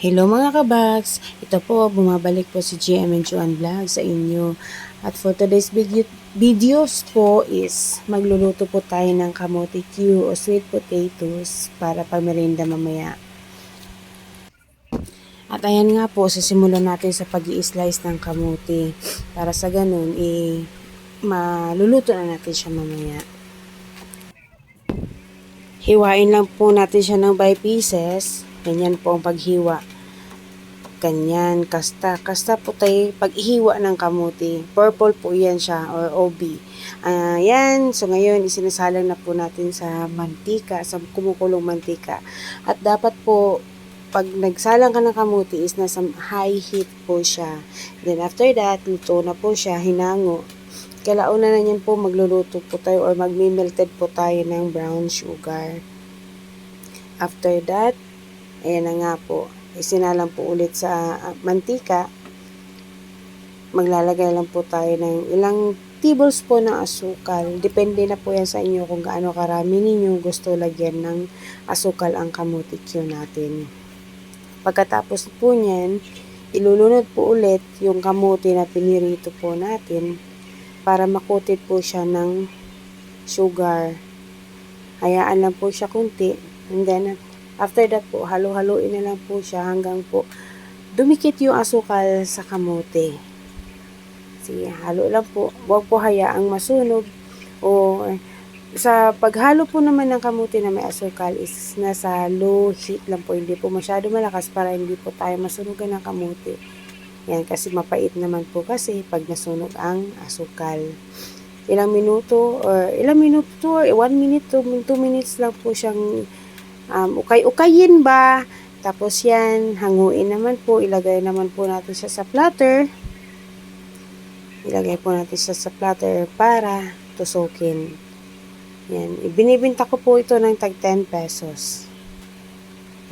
Hello mga kabags! Ito po, bumabalik po si GM Juan Vlog sa inyo. At for today's video, videos po is magluluto po tayo ng kamote Q o sweet potatoes para pamerinda mamaya. At ayan nga po, sisimulan natin sa pag slice ng kamote. Para sa ganun, eh, maluluto na natin siya mamaya. Hiwain lang po natin siya ng by pieces. Ganyan po ang paghiwa. Ganyan, kasta. Kasta po tayo paghiwa ng kamuti. Purple po yan siya or OB. Ah, yan. So ngayon, isinasalang na po natin sa mantika, sa kumukulong mantika. At dapat po, pag nagsalang ka ng kamuti is nasa high heat po siya. Then after that, luto na po siya, hinango. Kalauna na niyan po magluluto po tayo or magmi-melted po tayo ng brown sugar. After that, ayan na nga po, isinalang po ulit sa ah, mantika. Maglalagay lang po tayo ng ilang tablespoon ng asukal. Depende na po yan sa inyo kung gaano karami ninyo gusto lagyan ng asukal ang kamuti Q natin. Pagkatapos po niyan, ilulunod po ulit yung kamuti na pinirito po natin para makutit po siya ng sugar. Hayaan lang po siya kunti. And then, after that po, halo-haloin na lang po siya hanggang po dumikit yung asukal sa kamote. Sige, halo lang po. Huwag po hayaang masunog. O sa paghalo po naman ng kamote na may asukal is nasa low heat lang po. Hindi po masyado malakas para hindi po tayo masunugan ng kamote. Yan, kasi mapait naman po kasi pag nasunog ang asukal. Ilang minuto or ilang minuto or 1 minute to 2 minutes lang po siyang um, ukay-ukayin ba. Tapos yan, hanguin naman po. Ilagay naman po natin siya sa platter. Ilagay po natin siya sa platter para tusukin. Yan. Ibinibinta ko po ito ng tag 10 pesos.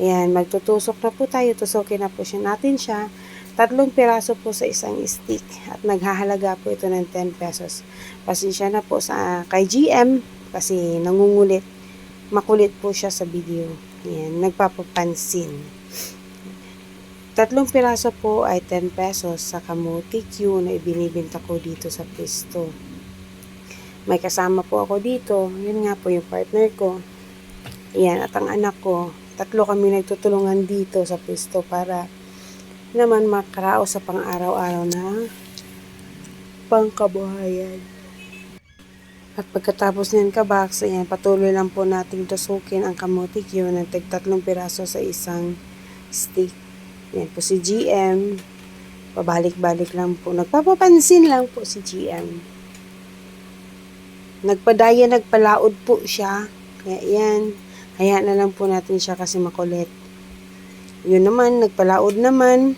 Yan. Magtutusok na po tayo. Tusukin na po siya natin siya. Tatlong piraso po sa isang stick. At naghahalaga po ito ng 10 pesos. Pasensya na po sa kay GM kasi nangungulit makulit po siya sa video. Yan, nagpapapansin. Tatlong piraso po ay 10 pesos sa kamuti Q na ibinibinta ko dito sa pwesto. May kasama po ako dito. Yun nga po yung partner ko. Yan, at ang anak ko. Tatlo kami nagtutulungan dito sa pwesto para naman makarao sa pang-araw-araw na pangkabuhayan. At pagkatapos niyan kabaks, ayan, patuloy lang po nating tusukin ang kamote Q ng tig tatlong piraso sa isang stick. Yan po si GM. Pabalik-balik lang po. Nagpapapansin lang po si GM. Nagpadaya, nagpalaod po siya. Kaya yan, hayaan na lang po natin siya kasi makulit. Yun naman, nagpalaod naman.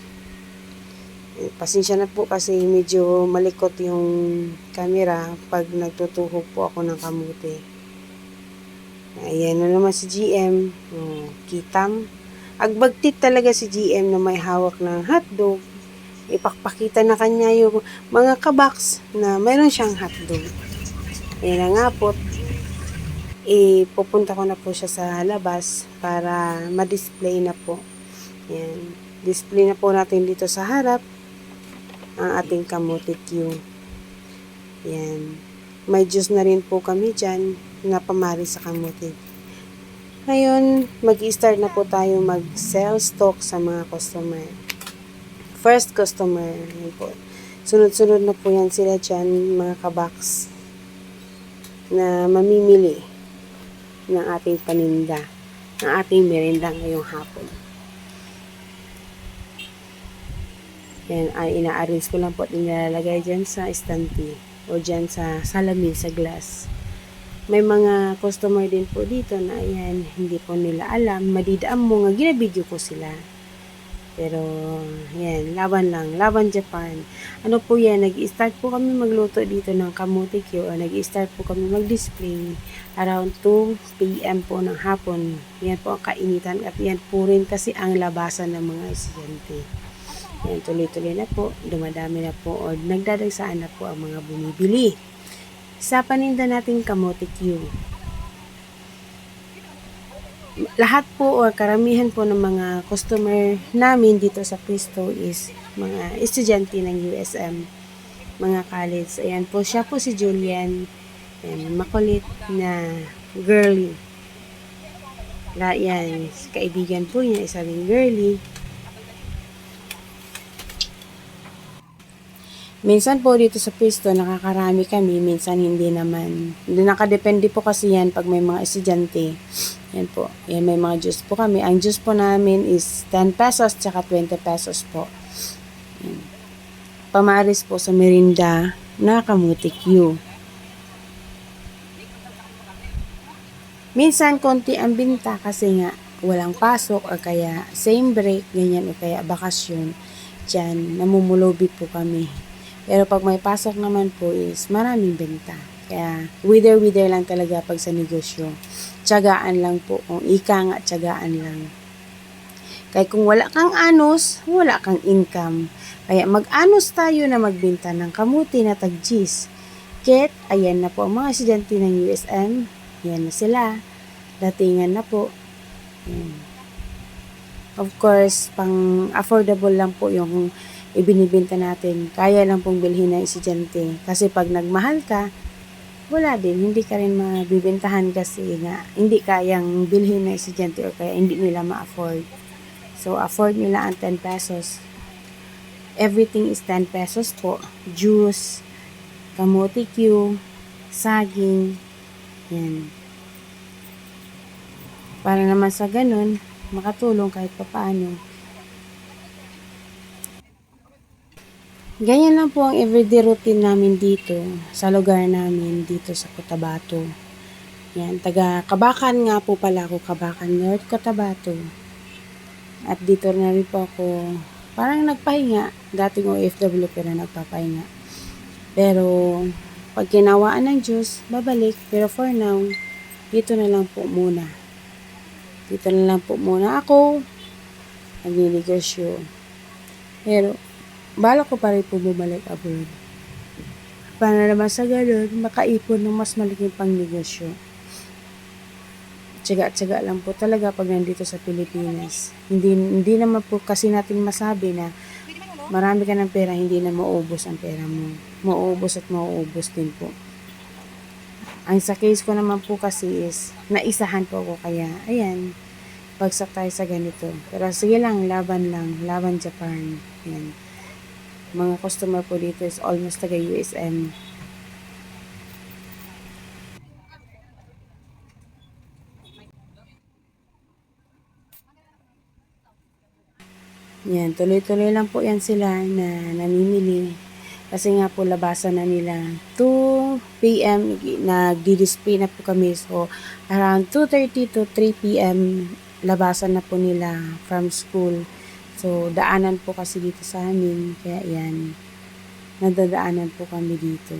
Pasensya na po kasi medyo malikot yung camera pag nagtutuhog po ako ng kamuti. Ayan na naman si GM. Oh, kitam. Agbagtit talaga si GM na may hawak ng hotdog. Ipakpakita na kanya yung mga kabaks na mayroon siyang hotdog. Ayan na nga po. Ipupunta ko na po siya sa labas para ma-display na po. Yan. Display na po natin dito sa harap ang ating kamote Q. Yan. May juice na rin po kami dyan na pamari sa kamote. Ngayon, mag-start na po tayo mag-sell stock sa mga customer. First customer, yun po. Sunod-sunod na po yan sila dyan, mga kabaks na mamimili ng ating paninda, ng ating merinda ngayong hapon. Yan, ay ina-arrange ko lang po at nilalagay dyan sa estante o dyan sa salamin, sa glass. May mga customer din po dito na ayan, hindi po nila alam. Madidaan mo nga, ginabidyo ko sila. Pero, yan, laban lang. Laban Japan. Ano po yan, nag-start po kami magluto dito ng kamuti Q o nag-start po kami mag-display around 2 p.m. po ng hapon. Yan po ang kainitan at yan po rin kasi ang labasan ng mga estudyante. Yan, tuloy-tuloy na po. Dumadami na po o nagdadagsaan na po ang mga bumibili. Sa paninda nating kamote Q. lahat po or karamihan po ng mga customer namin dito sa Cristo is mga estudyante ng USM, mga college. Ayan po, siya po si Julian. Ayan, makulit na girly. La, yan, kaibigan po niya, isa ring girly. Minsan po dito sa Pisto, nakakarami kami, minsan hindi naman. Hindi nakadepende po kasi yan pag may mga estudyante. Yan po. Yan, may mga juice po kami. Ang juice po namin is 10 pesos tsaka 20 pesos po. Yan. Pamaris po sa merinda na kamutik you. Minsan konti ang binta kasi nga walang pasok or kaya same break, ganyan o kaya bakasyon. Diyan, namumulobi po kami. Pero pag may pasok naman po is maraming benta. Kaya wither-wither lang talaga pag sa negosyo. Tiyagaan lang po. Kung ika nga, tiyagaan lang. Kaya kung wala kang anos, wala kang income. Kaya mag-anos tayo na magbenta ng kamuti na tagjis. Ket, ayan na po ang mga estudyante ng USM. Yan na sila. Datingan na po. Of course, pang affordable lang po yung ibinibenta natin. Kaya lang pong bilhin ng estudyante. Kasi pag nagmahal ka, wala din. Hindi ka rin mabibentahan kasi nga hindi kayang bilhin ng estudyante o kaya hindi nila ma-afford. So, afford nila ang 10 pesos. Everything is 10 pesos po. Juice, kamote Q, saging, yan. Para naman sa ganun, makatulong kahit papaano. Ganyan lang po ang everyday routine namin dito, sa lugar namin dito sa Cotabato. Yan, taga Kabakan nga po pala ako, Kabakan North Cotabato. At dito na rin po ako, parang nagpahinga, dating OFW pero nagpapahinga. Pero, pag kinawaan ng Diyos, babalik. Pero for now, dito na lang po muna. Dito na lang po muna ako, nagninegosyo. Pero, balak ko pa rin po bumalik abroad. Para naman sa ganun, makaipon ng mas malaking pang negosyo. Tsaga-tsaga lang po talaga pag nandito sa Pilipinas. Hindi, hindi naman po kasi natin masabi na marami ka ng pera, hindi na mauubos ang pera mo. Mauubos at mauubos din po. Ang sa case ko naman po kasi is, naisahan po ako kaya, ayan, bagsak tayo sa ganito. Pero sige lang, laban lang, laban Japan. Yan mga customer po dito is almost taga USM. Yan, tuloy-tuloy lang po yan sila na namimili. Kasi nga po labasan na nila 2 p.m. nagdi-display na po kami. So, around 2.30 to 3 p.m. labasan na po nila from school. So, daanan po kasi dito sa amin. Kaya yan, nadadaanan po kami dito.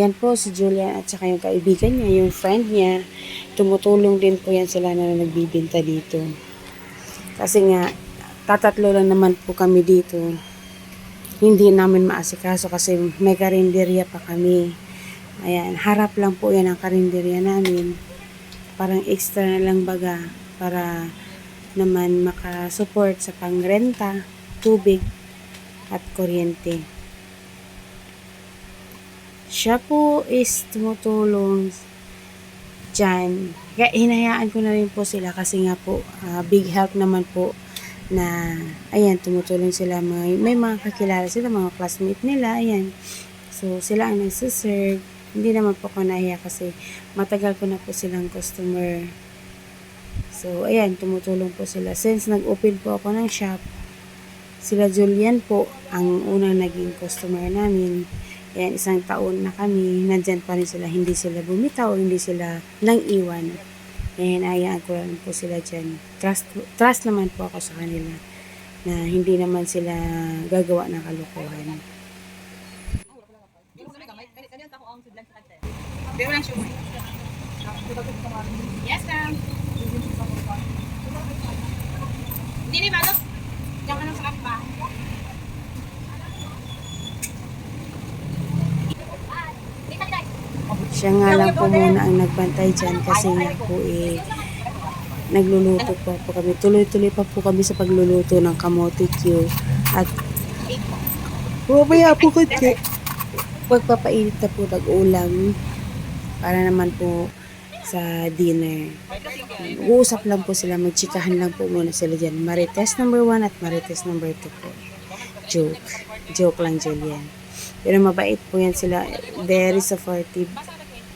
Yan po si Julian at saka yung kaibigan niya, yung friend niya. Tumutulong din po yan sila na nagbibinta dito. Kasi nga, tatatlo lang naman po kami dito. Hindi namin maasikaso kasi may karinderya pa kami. Ayan, harap lang po yan ang karinderya namin. Parang extra na lang baga para naman makasupport sa pangrenta, tubig, at kuryente. Siya po is tumutulong dyan. Kaya hinayaan ko na rin po sila kasi nga po uh, big help naman po na ayan tumutulong sila may, may mga kakilala sila mga classmate nila ayan so sila ang nagsiserve hindi naman po ako nahiya kasi matagal ko na po silang customer So, ayan, tumutulong po sila. Since nag-open po ako ng shop, sila Julian po ang unang naging customer namin. Ayan, isang taon na kami, nandyan pa rin sila, hindi sila bumitaw, hindi sila nang iwan. Ayan, ayaan ko lang po sila dyan. Trust, trust naman po ako sa kanila na hindi naman sila gagawa ng kalokohan. Yes, ma'am. Hindi ni Manok. Diyan ka lang sa kakpa. Siya nga lang po muna ang nagbantay dyan kasi nga po eh, nagluluto po po kami. Tuloy-tuloy pa po kami sa pagluluto ng kamote Q. At bumaya po kasi pagpapainit na po ng ulam para naman po sa dinner. Uusap lang po sila, magchikahan lang po muna sila dyan. Marites number 1 at Marites number 2 po. Joke. Joke lang, Julian. Pero mabait po yan sila. Very supportive.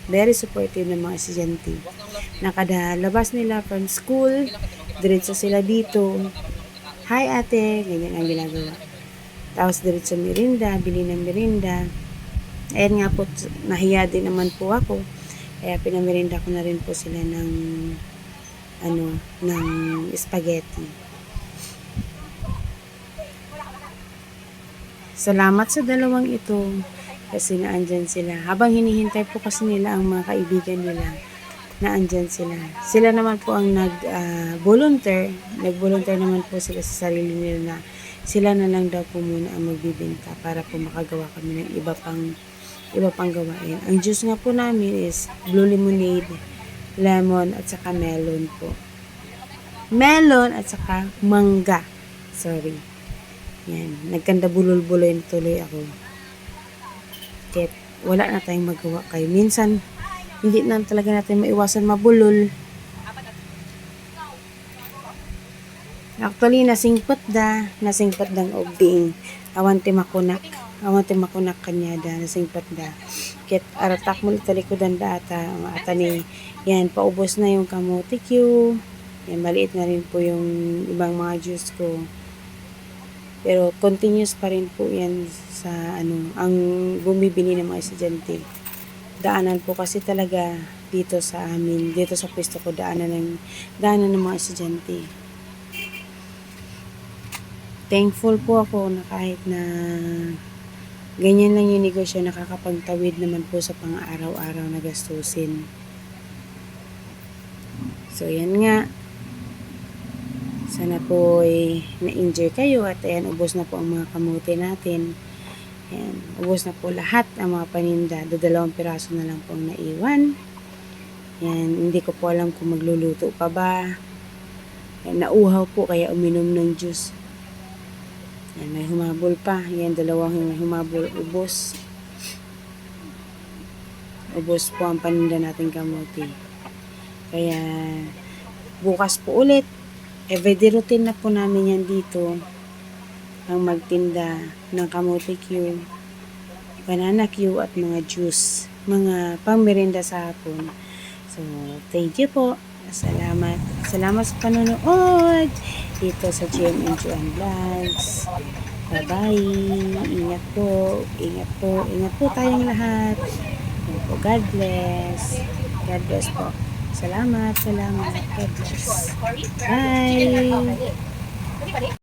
Very supportive ng mga estudyante. Nakadalabas nila from school, diretso sila dito. Hi ate, ganyan ang ginagawa. Tapos diretso merinda, bili ng merinda. Ayan nga po, nahiya din naman po ako. Kaya pinamirinda ko na rin po sila ng ano, ng spaghetti. Salamat sa dalawang ito kasi naandyan sila. Habang hinihintay po kasi nila ang mga kaibigan nila, naandyan sila. Sila naman po ang nag-volunteer. nag-volunteer naman po sila sa sarili nila na sila na lang daw po muna ang magbibenta para po makagawa kami ng iba pang iba pang gawain. Ang juice nga po namin is blue lemonade, lemon at saka melon po. Melon at saka mangga. Sorry. Yan. Nagkanda bulol-buloy na tuloy ako. Kaya wala na tayong magawa kayo. Minsan, hindi na talaga natin maiwasan mabulol. Actually, nasingpot da. Nasingpot dang obing. Awan ti ti makunak kanya da. Nasingpot da. Kit aratak mo talikodan da ata. Ata ni, yan, paubos na yung kamote Q. Yan, maliit na rin po yung ibang mga juice ko. Pero continuous pa rin po yan sa ano, ang bumibili ng mga estudyante. Daanan po kasi talaga dito sa amin, dito sa pwesto ko, daanan ng, daanan ng mga estudyante. Thankful po ako na kahit na ganyan lang yung negosyo, nakakapagtawid naman po sa pang-araw-araw na gastusin. So, yan nga. Sana po ay na-enjoy kayo at ayan, ubos na po ang mga kamote natin. Ayan, ubos na po lahat ang mga paninda. Dadalawang piraso na lang po ang naiwan. Yan, hindi ko po alam kung magluluto pa ba. Ayan, nauhaw po kaya uminom ng juice. Yan, may humabol pa. Yan, dalawang humabol. Ubos. Ubos po ang paninda natin kamote. Kaya, bukas po ulit. Everyday routine na po namin yan dito. Ang magtinda ng kamote Q, banana Q at mga juice. Mga pangmerinda sa hapon. So, thank you po. Salamat. Salamat sa panonood dito sa GMM Juan Vlogs. Bye-bye. Ingat po. Ingat po. Ingat po tayong lahat. God bless. God bless po. Salamat. Salamat. God bless. Bye.